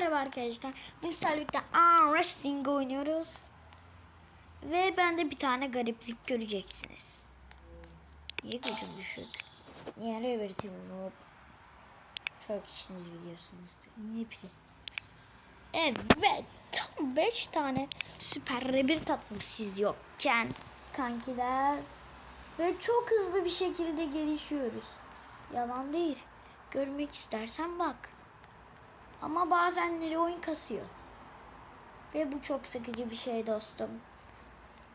Merhaba arkadaşlar. Sizlerle birlikte Arm Wrestling oynuyoruz. Ve bende bir tane gariplik göreceksiniz. Niye gücüm düşük? Niye Revertim Noob? Çok işiniz biliyorsunuz. Niye Prest? Evet. Tam 5 tane süper rebir tatlım siz yokken. Kankiler. Ve çok hızlı bir şekilde gelişiyoruz. Yalan değil. Görmek istersen bak. Ama bazenleri oyun kasıyor. Ve bu çok sıkıcı bir şey dostum.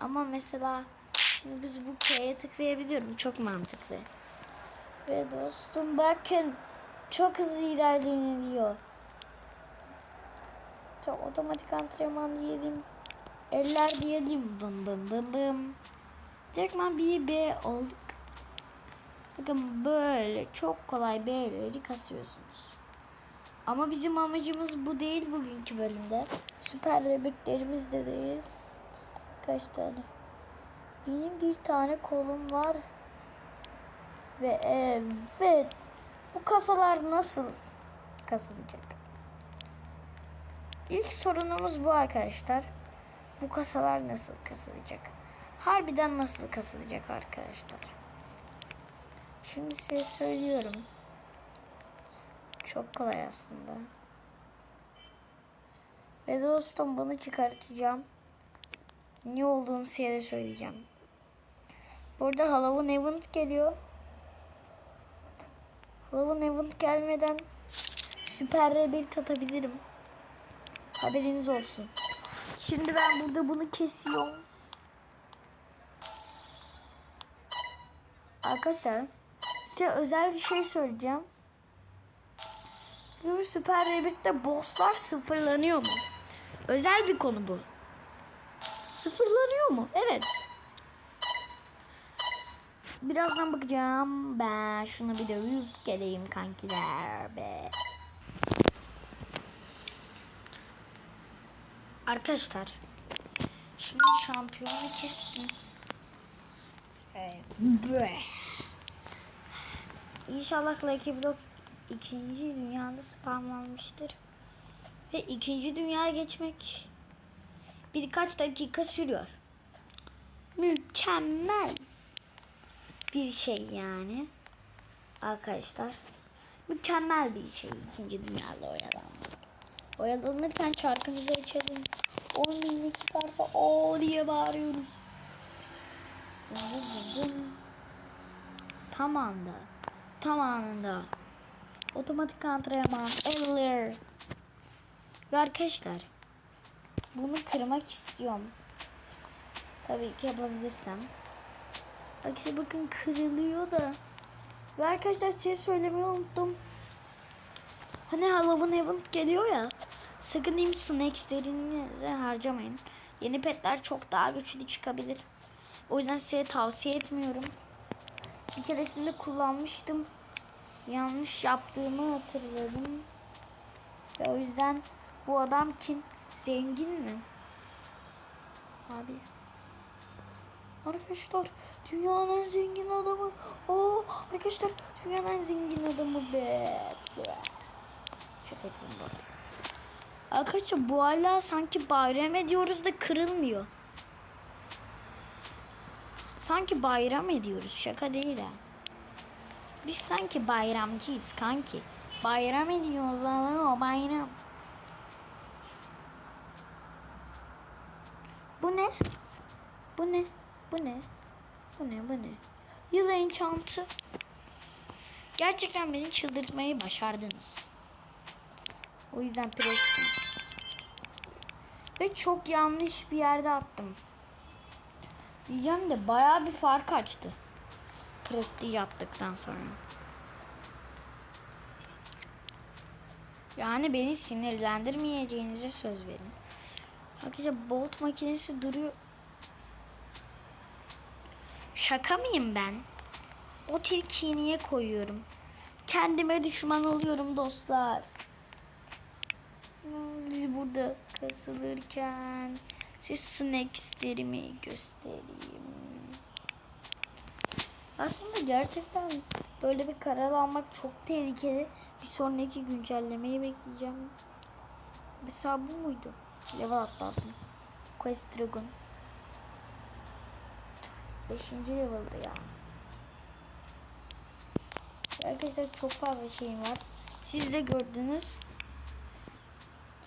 Ama mesela şimdi biz bu K'ye tıklayabiliyorum. Çok mantıklı. Ve dostum bakın çok hızlı ilerleniyor. Çok otomatik antrenman diyelim. Eller diyelim. Bım bım bım bım. Direktman bir B olduk. Bakın böyle çok kolay B'leri kasıyorsunuz. Ama bizim amacımız bu değil bugünkü bölümde. Süper rabbitlerimiz de değil. Kaç tane? Benim bir tane kolum var. Ve evet. Bu kasalar nasıl kasılacak? İlk sorunumuz bu arkadaşlar. Bu kasalar nasıl kasılacak? Harbiden nasıl kasılacak arkadaşlar? Şimdi size söylüyorum. Çok kolay aslında. Ve dostum bunu çıkartacağım. Ne olduğunu size söyleyeceğim. Burada Halloween Event geliyor. Halloween Event gelmeden süper bir tatabilirim. Haberiniz olsun. Şimdi ben burada bunu kesiyorum. Arkadaşlar size özel bir şey söyleyeceğim. Şimdi Süper Rabbit'te bosslar sıfırlanıyor mu? Özel bir konu bu. Sıfırlanıyor mu? Evet. Birazdan bakacağım. Ben şunu bir de dövüp geleyim kankiler be. Arkadaşlar. Şimdi şampiyonu kestim. Evet. İnşallah Lucky Block ikinci dünyada spamlanmıştır. Ve ikinci dünyaya geçmek birkaç dakika sürüyor. Mükemmel bir şey yani. Arkadaşlar. Mükemmel bir şey ikinci dünyada oyalanmak. Oyalanırken çarkımızı açalım. 10 binlik çıkarsa o diye bağırıyoruz. Tam anda. Tam anında. Otomatik antrenman. Eller. Ve arkadaşlar. Bunu kırmak istiyorum. Tabii ki yapabilirsem. Bak işte bakın kırılıyor da. Ve arkadaşlar size söylemeyi unuttum. Hani Halloween Event geliyor ya. Sakın diyeyim snackslerinizi harcamayın. Yeni petler çok daha güçlü çıkabilir. O yüzden size tavsiye etmiyorum. Bir keresinde kullanmıştım. Yanlış yaptığımı hatırladım. Ve o yüzden bu adam kim? Zengin mi? Abi. Arkadaşlar dünyanın en zengin adamı. Oo arkadaşlar dünyanın en zengin adamı be. be. Arkadaşlar bu hala sanki bayram ediyoruz da kırılmıyor. Sanki bayram ediyoruz. Şaka değil ha. Biz sanki bayramcıyız kanki. Bayram ediyoruz ama bayram. Bu ne? Bu ne? Bu ne? Bu ne? Bu ne? Yıl enchantı. Gerçekten beni çıldırtmayı başardınız. O yüzden prestim. Ve çok yanlış bir yerde attım. Diyeceğim de bayağı bir fark açtı. Prestij attıktan sonra. Yani beni sinirlendirmeyeceğinize söz verin. Arkadaşlar bolt makinesi duruyor. Şaka mıyım ben? O tilkiyi niye koyuyorum? Kendime düşman oluyorum dostlar. Biz burada kasılırken siz snackslerimi göstereyim. Aslında gerçekten böyle bir karar almak çok tehlikeli. Bir sonraki güncellemeyi bekleyeceğim. Mesela bu muydu? Level atladım. Quest Dragon. Beşinci level'dı ya. Arkadaşlar çok fazla şeyim var. Siz de gördünüz.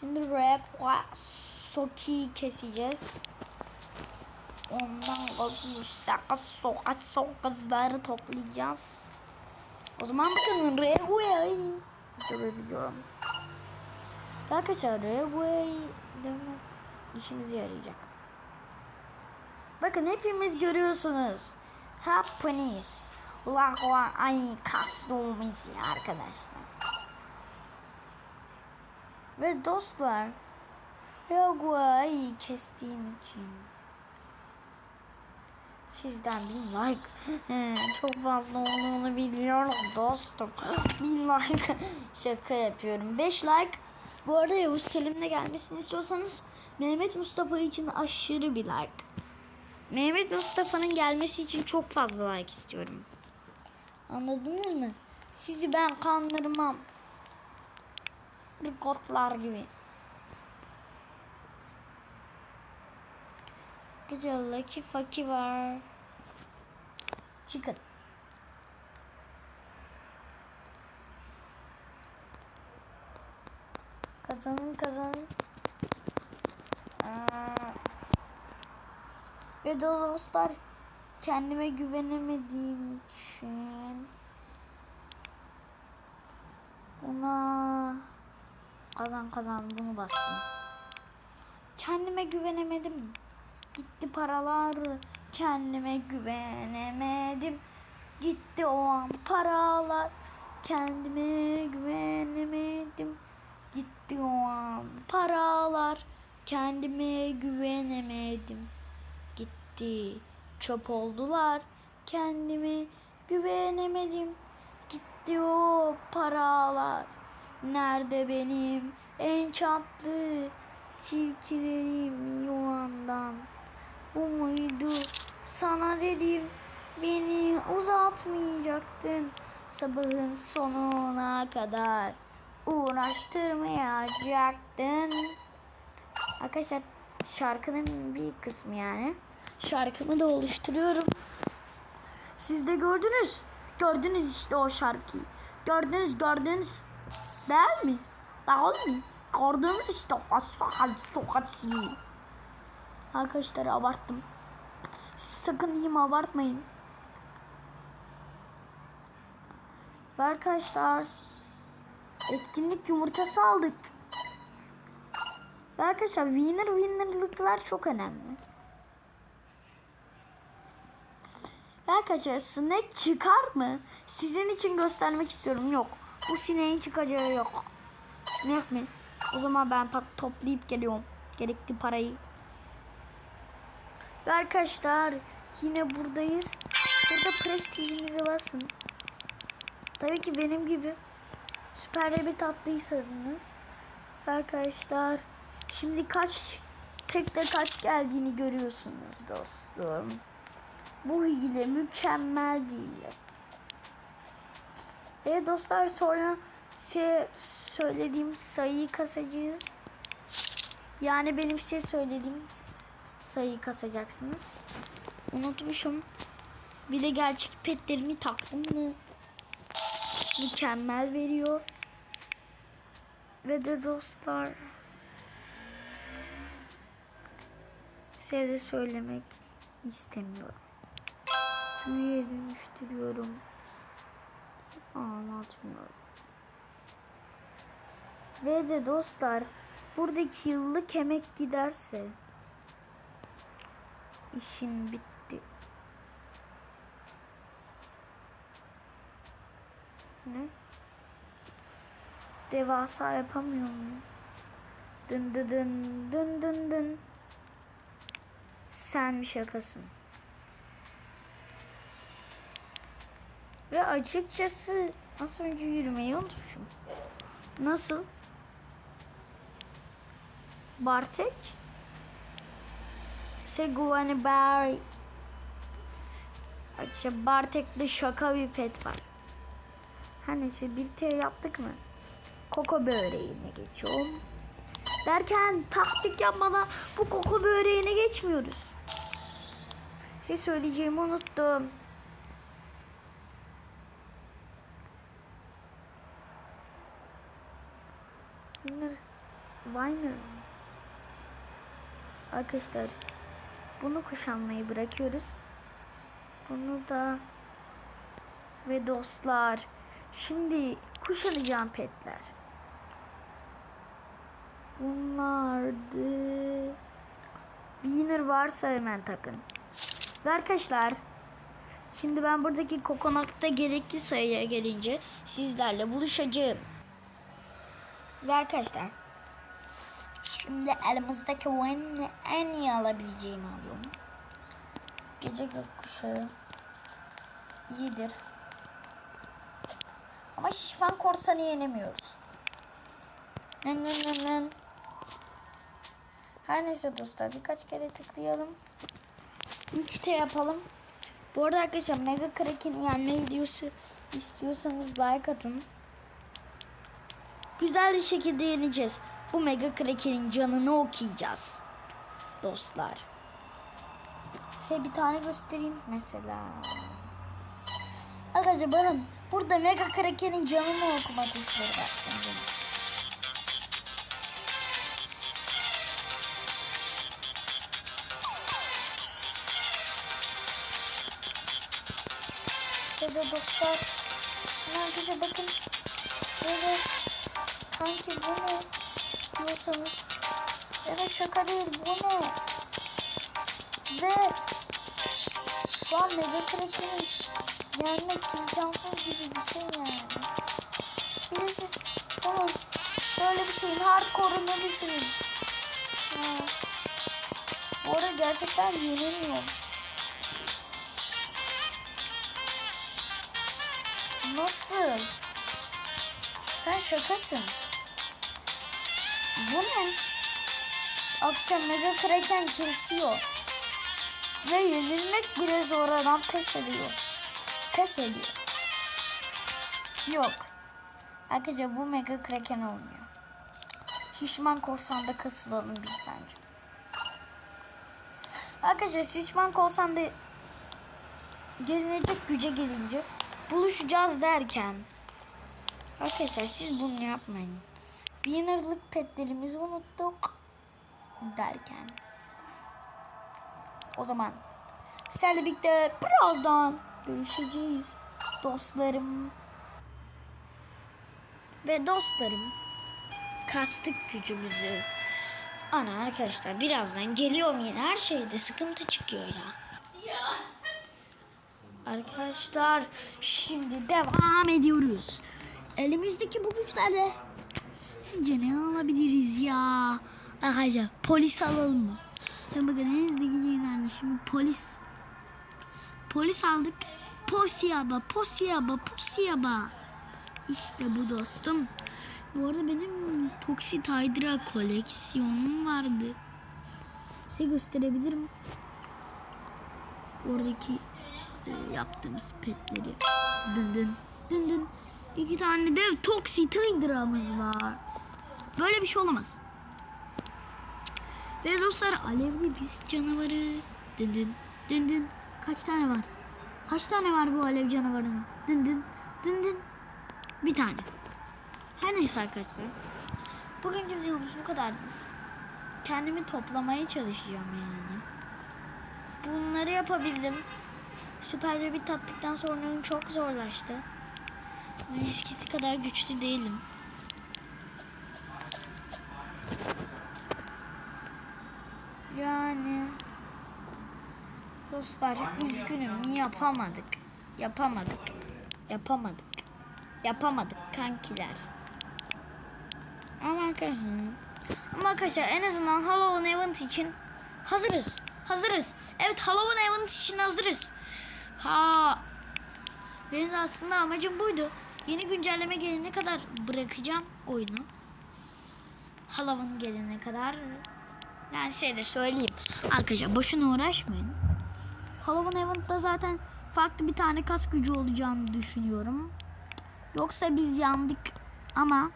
Şimdi Rekwa Soki keseceğiz. Ondan sonra soka sokazları toplayacağız. O zaman bakın Rekwa'yı görebiliyorum. Arkadaşlar Rekwa'yı demek işimize yarayacak. Bakın hepimiz görüyorsunuz. Hepiniz. Lakwa ay kastumisi arkadaşlar. Ve dostlar. Yagua'yı kestiğim için. Sizden bir like. Çok fazla olduğunu biliyorum dostum. Bir like. Şaka yapıyorum. 5 like. Bu arada Yavuz Selim'le gelmesini istiyorsanız Mehmet Mustafa için aşırı bir like. Mehmet Mustafa'nın gelmesi için çok fazla like istiyorum. Anladınız mı? Sizi ben kandırmam. Rikotlar gibi. Güzel Lucky Faki var. Çıkın. Kazanın kazanın. Ve dostlar kendime güvenemediğim için buna kazan kazan bunu bastım. Kendime güvenemedim. Gitti paralar kendime güvenemedim. Gitti o an paralar kendime güvenemedim. Gitti o an paralar kendime güvenemedim. Gitti çöp oldular kendime güvenemedim. Gitti o paralar nerede benim en çatlı tilkilerim yuvandan. Bu muydu sana dedim beni uzatmayacaktın sabahın sonuna kadar uğraştırmayacaktın. Arkadaşlar şarkının bir kısmı yani. Şarkımı da oluşturuyorum. Siz de gördünüz. Gördünüz işte o şarkıyı. Gördünüz gördünüz. Değil mi? Değil mi? Gördünüz işte sokak sokası. Arkadaşlar abarttım. Sakın diyeyim abartmayın. Ve arkadaşlar etkinlik yumurtası aldık. Ve arkadaşlar winner winner'lıklar çok önemli. Ve arkadaşlar sinek çıkar mı? Sizin için göstermek istiyorum. Yok. Bu sineğin çıkacağı yok. Sinek mi? O zaman ben toplayıp geliyorum. Gerekli parayı. Arkadaşlar yine buradayız. Burada prestijinize basın. Tabii ki benim gibi süper rabbit attıysanız. Arkadaşlar şimdi kaç tekte kaç geldiğini görüyorsunuz dostum. Bu hile mükemmel bir hile. Evet dostlar sonra size söylediğim sayıyı kasacağız. Yani benim size söylediğim sayıyı kasacaksınız. Unutmuşum. Bir de gerçek petlerimi taktım mı? Mükemmel veriyor. Ve de dostlar size de söylemek istemiyorum. Büyüye dönüştürüyorum. Anlatmıyorum. Ve de dostlar buradaki yıllık emek giderse işin bitti. Ne? Devasa yapamıyor muyum? Dın dın dın dın dın dın. Sen bir şakasın. Ve açıkçası az önce yürümeyi unutmuşum. Nasıl? Bartek? Seguani Barry. Açıkçası Bartek'te şaka bir pet var. Her neyse bir T yaptık mı? Koko böreğine geçiyorum. Derken taktik yapmadan bu koku böreğine geçmiyoruz. Şey söyleyeceğimi unuttum. Winner. Winner. Arkadaşlar bunu kuşanmayı bırakıyoruz. Bunu da ve dostlar şimdi kuşanacağım petler. Bunlardı. Winner varsa hemen takın. Ve arkadaşlar şimdi ben buradaki kokonakta gerekli sayıya gelince sizlerle buluşacağım. Ve arkadaşlar şimdi elimizdeki oyunu en iyi alabileceğimi alıyorum. Gece gökkuşağı iyidir. Ama şişman korsanı yenemiyoruz. Nın nın nın nın. Her neyse dostlar birkaç kere tıklayalım. 3T yapalım. Bu arada arkadaşlar Mega Kraken'in yenme videosu istiyorsanız like atın. Güzel bir şekilde yeneceğiz. Bu Mega Kraken'in canını okuyacağız. Dostlar. Size bir tane göstereyim mesela. Arkadaşlar bakın burada Mega Kraken'in canını okuma tuşları var. Canım. Ya da dostlar. Arkadaşlar bakın. Böyle kanki bu ne diyorsanız. Evet şaka değil bu ne? Ve şu an Mega Kraken'i yenmek imkansız gibi bir şey yani. Bir de siz onun böyle bir şeyin hardcore'unu düşünün. Ha. Bu arada gerçekten yenemiyorum. Nasıl? Sen şakasın. Bu ne? Akşam Mega Kraken kesiyor. Ve yenilmek bile zor adam pes ediyor. Pes ediyor. Yok. Arkadaşlar bu Mega Kraken olmuyor. Şişman korsanda kasılalım biz bence. Arkadaşlar şişman korsanda gelinecek güce gelince buluşacağız derken Arkadaşlar siz bunu yapmayın. Winner'lık petlerimizi unuttuk derken. O zaman sizlerle birlikte birazdan görüşeceğiz dostlarım. Ve dostlarım kastık gücümüzü. Ana arkadaşlar birazdan geliyorum yine her şeyde sıkıntı çıkıyor ya. Arkadaşlar şimdi devam ediyoruz. Elimizdeki bu güçlerle sizce ne alabiliriz ya? Arkadaşlar polis alalım mı? Ya bakın elinizdeki şeylerle şimdi polis. Polis aldık. Posiyaba, posiyaba, posiyaba. İşte bu dostum. Bu arada benim Toxit Hydra koleksiyonum vardı. Size gösterebilirim. Oradaki e, yaptığımız petleri. Dın dın dın dın. İki tane dev Toxit Hydra'mız var. Böyle bir şey olamaz. Ve dostlar alevli biz canavarı. Dın dın dın dın. Kaç tane var? Kaç tane var bu alev canavarının? Dın dın dın dın. Bir tane. Her neyse arkadaşlar. Bugünkü videomuz bu kadardı. Kendimi toplamaya çalışacağım yani. Bunları yapabildim. Süper Rabbit attıktan sonra çok zorlaştı. Eskisi kadar güçlü değilim. Yani dostlar üzgünüm yapamadık. Yapamadık. Yapamadık. Yapamadık kankiler. Ama arkadaşlar ama arkadaşlar en azından Halloween event için hazırız. Hazırız. Evet Halloween event için hazırız. Ha. Benim aslında amacım buydu. Yeni güncelleme gelene kadar bırakacağım oyunu. Halloween gelene kadar. Yani şey de söyleyeyim. Arkadaşlar boşuna uğraşmayın. Halloween Event'ta zaten farklı bir tane kas gücü olacağını düşünüyorum. Yoksa biz yandık ama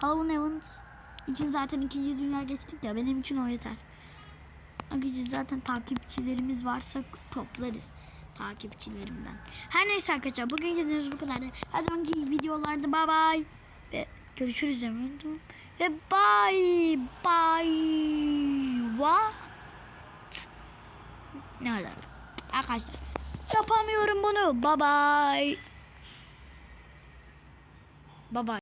Halloween Event için zaten ikinci dünya geçtik ya benim için o yeter. Arkadaşlar zaten takipçilerimiz varsa toplarız takipçilerimden. Her neyse arkadaşlar bugün videomuz bu kadardı. Her zamanki videolarda bay bay. Ve görüşürüz demedim. Ve bay bay. What? Ne alaka? Arkadaşlar yapamıyorum bunu. Bye bye. Bye bye.